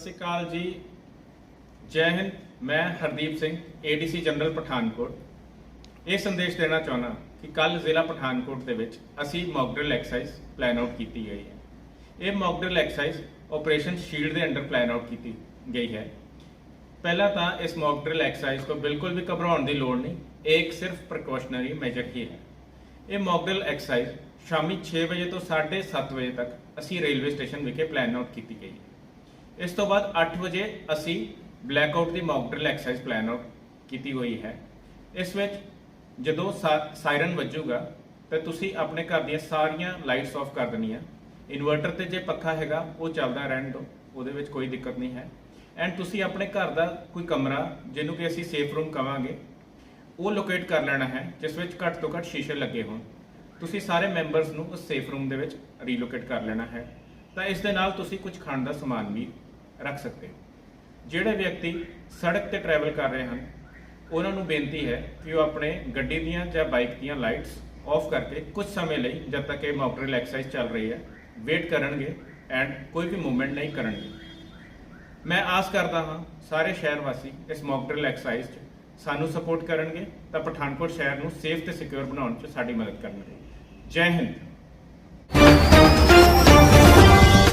ਸਤਿ ਸ਼੍ਰੀ ਅਕਾਲ ਜੀ। ਜੈ ਹਿੰਦ, ਮੈਂ ਹਰਦੀਪ ਸਿੰਘ ਏਡੀਸੀ ਜਨਰਲ ਪਠਾਨਕੋਟ। ਇਹ ਸੰਦੇਸ਼ ਦੇਣਾ ਚਾਹੁੰਦਾ ਕਿ ਕੱਲ ਜ਼ਿਲ੍ਹਾ ਪਠਾਨਕੋਟ ਦੇ ਵਿੱਚ ਅਸੀਂ mock drill exercise plan out ਕੀਤੀ ਗਈ ਹੈ। ਇਹ mock drill exercise operation shield ਦੇ ਅੰਡਰ ਪਲਾਨ ਆਊਟ ਕੀਤੀ ਗਈ ਹੈ। ਪਹਿਲਾਂ ਤਾਂ ਇਸ ਮੌਕ ਡਰਿਲ ਐਕਸਰਸਾਈਜ਼ ਤੋਂ ਬਿਲਕੁਲ ਵੀ ਘਬਰਾਉਣ ਦੀ ਲੋੜ ਨਹੀਂ, ਇਹ ਇੱਕ ਸਿਰਫ ਪ੍ਰੀਕਾਸ਼ਨਰੀ ਮੈਜਰ ਹੀ ਹੈ। ਇਹ ਮੌਕ ਡਰਿਲ ਐਕਸਰਸਾਈਜ਼ ਸ਼ਾਮੀ 6 ਵਜੇ ਤੋਂ 7:30 ਵਜੇ ਤੱਕ ਅਸੀਂ ਰੇਲਵੇ ਸਟੇਸ਼ਨ ਵਿਖੇ ਪਲਾਨ ਆਊਟ ਕੀਤੀ ਗਈ ਹੈ। ਇਸ ਤੋਂ ਬਾਅਦ 8 ਵਜੇ ਅਸੀਂ ਬਲੈਕ ਆਊਟ ਦੀ mock drill exercise plan out ਕੀਤੀ ਹੋਈ ਹੈ। ਇਸ ਵਿੱਚ ਜਦੋਂ ਸਾਇਰਨ ਵੱਜੂਗਾ, ਤਾਂ ਤੁਸੀਂ ਆਪਣੇ ਘਰ ਦੀਆਂ ਸਾਰੀਆਂ ਲਾਈਟਸ ਆਫ ਕਰ ਦੇਣੀਆਂ। ਇਨਵਰਟਰ ਤੇ ਜੇ ਪੱਖਾ ਹੈਗਾ, ਉਹ ਚੱਲਦਾ ਰਹਿਣ ਦਿਓ, ਉਹਦੇ ਵਿੱਚ ਕੋਈ ਦਿੱਕਤ ਨਹੀਂ ਹੈ। ਐਂਡ ਤੁਸੀਂ ਆਪਣੇ ਘਰ ਦਾ ਕੋਈ ਕਮਰਾ, ਜਿਹਨੂੰ ਕਿ ਅਸੀਂ ਸੇਫ ਰੂਮ ਕਵਾਂਗੇ, ਉਹ ਲੋਕੇਟ ਕਰ ਲੈਣਾ ਹੈ, ਜਿਸ ਵਿੱਚ ਘੱਟ ਤੋਂ ਘੱਟ ਸ਼ੀਸ਼ੇ ਲੱਗੇ ਹੋਣ। ਤੁਸੀਂ ਸਾਰੇ ਮੈਂਬਰਸ ਨੂੰ ਉਸ ਸੇਫ ਰੂਮ ਦੇ ਵਿੱਚ ਰੀਲੋਕੇਟ ਕਰ ਲੈਣਾ ਹੈ। ਤਾਂ ਇਸ ਦੇ ਨਾਲ ਤੁਸੀਂ ਕੁਝ ਖਾਣ ਦਾ ਸਮਾਨ ਵੀ ਰੱਖ ਸਕਦੇ ਹੋ। ਜਿਹੜੇ ਵਿਅਕਤੀ ਸੜਕ ਤੇ ਟਰੈਵਲ ਕਰ ਰਹੇ ਹਨ, ਉਹਨਾਂ ਨੂੰ ਬੇਨਤੀ ਹੈ ਕਿ ਉਹ ਆਪਣੇ ਗੱਡੀ ਦੀਆਂ ਜਾਂ ਬਾਈਕ ਦੀਆਂ ਲਾਈਟਸ ਆਫ ਕਰਕੇ ਕੁਝ ਸਮੇਂ ਲਈ ਜਦ ਤੱਕ ਇਹ ਮੌਕ ਡਰਿਲ ਐਕਸਰਸਾਈਜ਼ ਚੱਲ ਰਹੀ ਹੈ ਵੇਟ ਕਰਨਗੇ ਐਂਡ ਕੋਈ ਵੀ ਮੂਵਮੈਂਟ ਨਹੀਂ ਕਰਨਗੇ। ਮੈਂ ਆਸ ਕਰਦਾ ਹਾਂ ਸਾਰੇ ਸ਼ਹਿਰ ਵਾਸੀ ਇਸ ਮੌਕ ਡਰਿਲ ਐਕਸਰਸਾਈਜ਼ 'ਚ ਸਾਨੂੰ ਸਪੋਰਟ ਕਰਨਗੇ ਤਾਂ ਪਠਾਨਕੋਟ ਸ਼ਹਿਰ ਨੂੰ ਸੇਫ ਤੇ ਸਿਕਿਉਰ ਬਣਾਉਣ 'ਚ ਸਾਡੀ ਮਦਦ ਕਰਨਗੇ। ਜੈ ਹਿੰਦ।